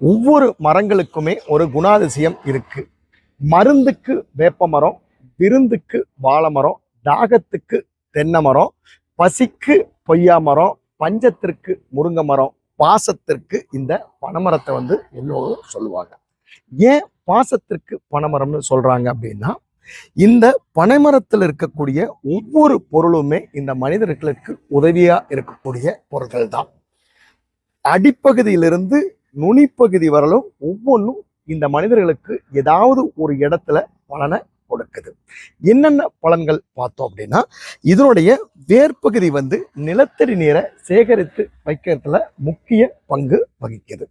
ஒவ்வொரு மரங்களுக்குமே ஒரு குணாதிசயம் இருக்கு. மருந்துக்கு வேப்ப மரம் விருந்துக்கு வாழை மரம் தாகத்துக்கு தென்னை மரம் பசிக்கு பொய்யா மரம் பஞ்சத்திற்கு முருங்கை மரம் பாசத்திற்கு இந்த பனைமரத்தை வந்து எல்லோரும் சொல்லுவாங்க. ஏன் பாசத்திற்கு பனைமரம்னு சொல்றாங்க அப்படின்னா இந்த பனைமரத்தில் இருக்கக்கூடிய ஒவ்வொரு பொருளுமே இந்த மனிதர்களுக்கு உதவியா இருக்கக்கூடிய பொருட்கள் தான் அடிப்பகுதியிலிருந்து நுனிப்பகுதி வரலும் ஒவ்வொன்றும் இந்த மனிதர்களுக்கு ஏதாவது ஒரு இடத்துல பலனை கொடுக்குது. என்னென்ன பலன்கள் பார்த்தோம் அப்படின்னா இதனுடைய வேர்ப்பகுதி வந்து நிலத்தடி நீரை சேகரித்து வைக்கிறதுல முக்கிய பங்கு வகிக்குது.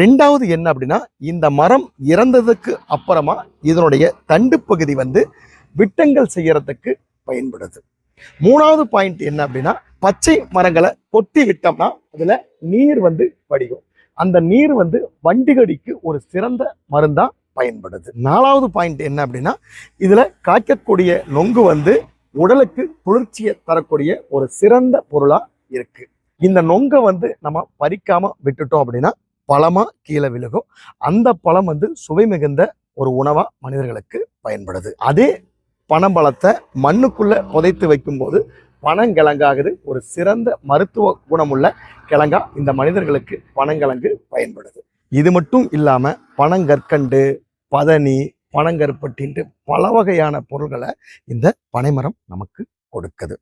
ரெண்டாவது என்ன அப்படின்னா இந்த மரம் இறந்ததுக்கு அப்புறமா இதனுடைய தண்டு பகுதி வந்து விட்டங்கள் செய்யறதுக்கு பயன்படுது. மூணாவது பாயிண்ட் என்ன அப்படின்னா பச்சை மரங்களை கொத்தி விட்டோம்னா அதுல நீர் வந்து வடியும். அந்த நீர் வந்து வண்டிகடிக்கு ஒரு சிறந்த மருந்தாக பயன்படுது. நாலாவது பாயிண்ட் என்ன அப்படின்னா இதில் காய்க்கக்கூடிய நொங்கு வந்து உடலுக்கு குளிர்ச்சியை தரக்கூடிய ஒரு சிறந்த பொருளாக இருக்கு. இந்த நொங்கை வந்து நம்ம பறிக்காமல் விட்டுட்டோம் அப்படின்னா பழமாக கீழே விழுகும். அந்த பழம் வந்து சுவை மிகுந்த ஒரு உணவாக மனிதர்களுக்கு பயன்படுது. அதே பனம்பழத்தை மண்ணுக்குள்ளே புதைத்து வைக்கும்போது பனங்கிழங்காகுது. ஒரு சிறந்த மருத்துவ குணமுள்ள கிழங்கா இந்த மனிதர்களுக்கு பனங்கிழங்கு பயன்படுது. இது மட்டும் இல்லாம பனங்கற்கண்டு பதனி பனங்கருப்பட்டின்ட்டு பல வகையான பொருள்களை இந்த பனைமரம் நமக்கு கொடுக்குது.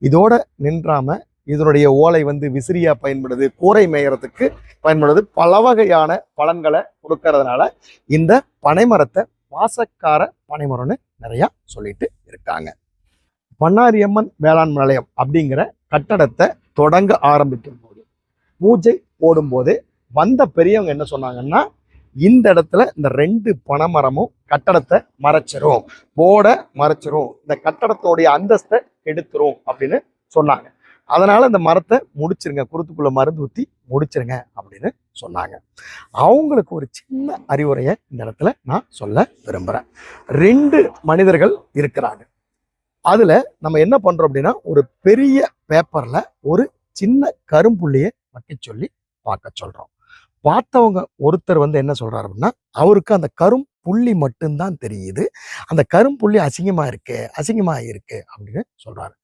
இதோட நின்றாம இதனுடைய ஓலை வந்து விசிறியா பயன்படுது கூரை மேயறதுக்கு பயன்படுது. பல வகையான பலன்களை கொடுக்கறதுனால இந்த பனைமரத்தை வாசக்கார பனைமரம்னு நிறையா சொல்லிட்டு இருக்காங்க. பண்ணாரியம்மன் வேளாண் நிலையம் அப்படிங்கிற கட்டடத்தை தொடங்க ஆரம்பிக்கும் போது பூஜை போடும்போது வந்த பெரியவங்க என்ன சொன்னாங்கன்னா இந்த இடத்துல இந்த ரெண்டு பனைமரமும் கட்டடத்தை மறைச்சிரும் போட மறைச்சிரும் இந்த கட்டடத்தோடைய அந்தஸ்தை எடுத்துரும் அப்படின்னு சொன்னாங்க. அதனால இந்த மரத்தை முடிச்சிருங்க குருத்துக்குள்ள மருந்து ஊத்தி முடிச்சிருங்க அப்படின்னு சொன்னாங்க. அவங்களுக்கு ஒரு சின்ன அறிவுரையை இந்த இடத்துல நான் சொல்ல விரும்புறேன். ரெண்டு மனிதர்கள் இருக்கிறாங்க. அதில் நம்ம என்ன பண்ணுறோம் அப்படின்னா ஒரு பெரிய பேப்பரில் ஒரு சின்ன கரும்புள்ளியை வைக்க சொல்லி பார்க்க சொல்கிறோம் பார்த்தவங்க ஒருத்தர் வந்து என்ன சொல்கிறாரு அப்படின்னா அவருக்கு அந்த கரும் புள்ளி மட்டும்தான் தெரியுது. அந்த கரும்புள்ளி அசிங்கமாக இருக்கு அசிங்கமாக இருக்கு அப்படின்னு சொல்கிறாரு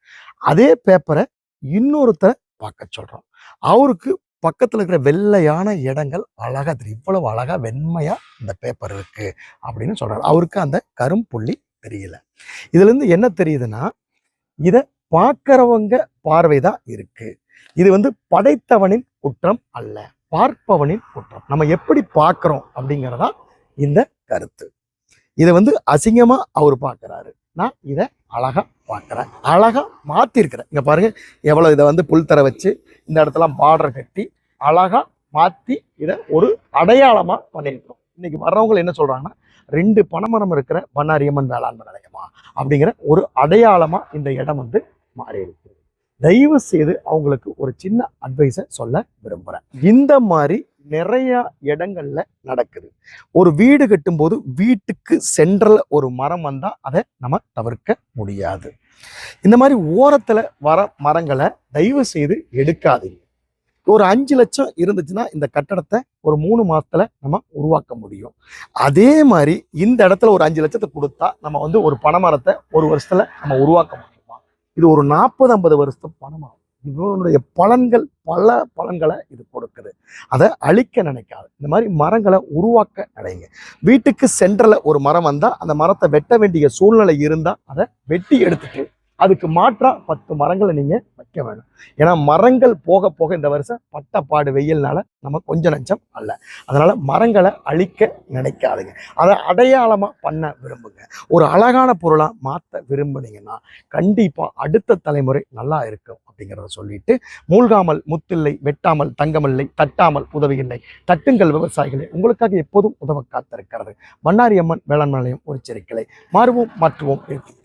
அதே பேப்பரை இன்னொருத்தரை பார்க்க சொல்கிறோம் அவருக்கு பக்கத்தில் இருக்கிற வெள்ளையான இடங்கள் அழகாக இவ்வளவு அழகாக வெண்மையாக இந்த பேப்பர் இருக்குது அப்படின்னு சொல்கிறார் அவருக்கு அந்த கரும்புள்ளி தெரியல. இதுல இருந்து என்ன தெரியுதுன்னா இத பார்வை பார்வைதான் இருக்கு. இது வந்து படைத்தவனின் குற்றம் அல்ல. பார்ப்பவனின் குற்றம். நம்ம எப்படி பார்க்குறோம் அப்படிங்கிறதா இந்த கருத்து. இதை வந்து அசிங்கமா அவர் பார்க்குறாரு. நான் இதை அழகா பார்க்கறேன். அழகா மாற்றிருக்கிறேன் இங்கே பாருங்க எவ்வளவு இதை வந்து புல்தரை வச்சு இந்த இடத்துல பார்டர் கட்டி அழகா மாத்தி இதை ஒரு அடையாளமா பண்ணியிருக்கிறோம். இன்னைக்கு வர்றவங்க என்ன சொல்றாங்கன்னா ரெண்டு பனைமரம் இருக்கிற பண்ணாரியம்மன் வேளாண்மை நிலையமா? அப்படிங்கிற ஒரு அடையாளமா இந்த இடம் வந்து மாறி இருக்கு தயவு செய்து அவங்களுக்கு ஒரு சின்ன அட்வைஸை சொல்ல விரும்புகிறேன் இந்த மாதிரி நிறைய இடங்கள்ல நடக்குது. ஒரு வீடு கட்டும்போது வீட்டுக்கு சென்ட்ரல் ஒரு மரம் வந்தா அதை நம்ம தவிர்க்க முடியாது. இந்த மாதிரி ஓரத்துல வர மரங்களை தயவு செய்து எடுக்காதீங்க. ஒரு அஞ்சு லட்சம் இருந்துச்சுன்னா இந்த கட்டடத்தை ஒரு மூணு மாதத்தில் நம்ம உருவாக்க முடியும். அதே மாதிரி இந்த இடத்துல ஒரு அஞ்சு லட்சத்தை கொடுத்தா நம்ம வந்து ஒரு பனைமரத்தை ஒரு வருஷத்தில் நம்ம உருவாக்க முடியுமா? இது ஒரு நாற்பது ஐம்பது வருஷத்து பனைமரம் இவனுடைய பலன்கள் பல பலன்களை இது கொடுக்குது. அதை அழிக்க நினைக்காது. இந்த மாதிரி மரங்களை உருவாக்க நினைங்க. வீட்டுக்கு சென்டரில் ஒரு மரம் வந்தால் அந்த மரத்தை வெட்ட வேண்டிய சூழ்நிலை இருந்தால் அதை வெட்டி எடுத்துட்டு அதுக்கு மாற்றா பத்து மரங்களை நீங்க வைக்க வேணும். ஏன்னா மரங்கள் போக போக இந்த வருஷம் பட்டப்பாடு வெயில்னால நம்ம கொஞ்சம் நஞ்சம் அல்ல. அதனால மரங்களை அழிக்க நினைக்காதுங்க. அதை அடையாளமா பண்ண விரும்புங்க. ஒரு அழகான பொருளா மாற்ற விரும்புனீங்கன்னா கண்டிப்பா அடுத்த தலைமுறை நல்லா இருக்கும் அப்படிங்கிறத சொல்லிட்டு மூழ்காமல் முத்தில்லை வெட்டாமல் தங்கமில்லை தட்டாமல் உதவியில்லை தட்டுங்கள் விவசாயிகளே. உங்களுக்காக எப்போதும் உதவ காத்திருக்கிறது. மன்னாரியம்மன் வேளாண் நிலையம் ஒரு செருக்கிளை. மாறுவோம் மாற்றுவோம் இருக்கும்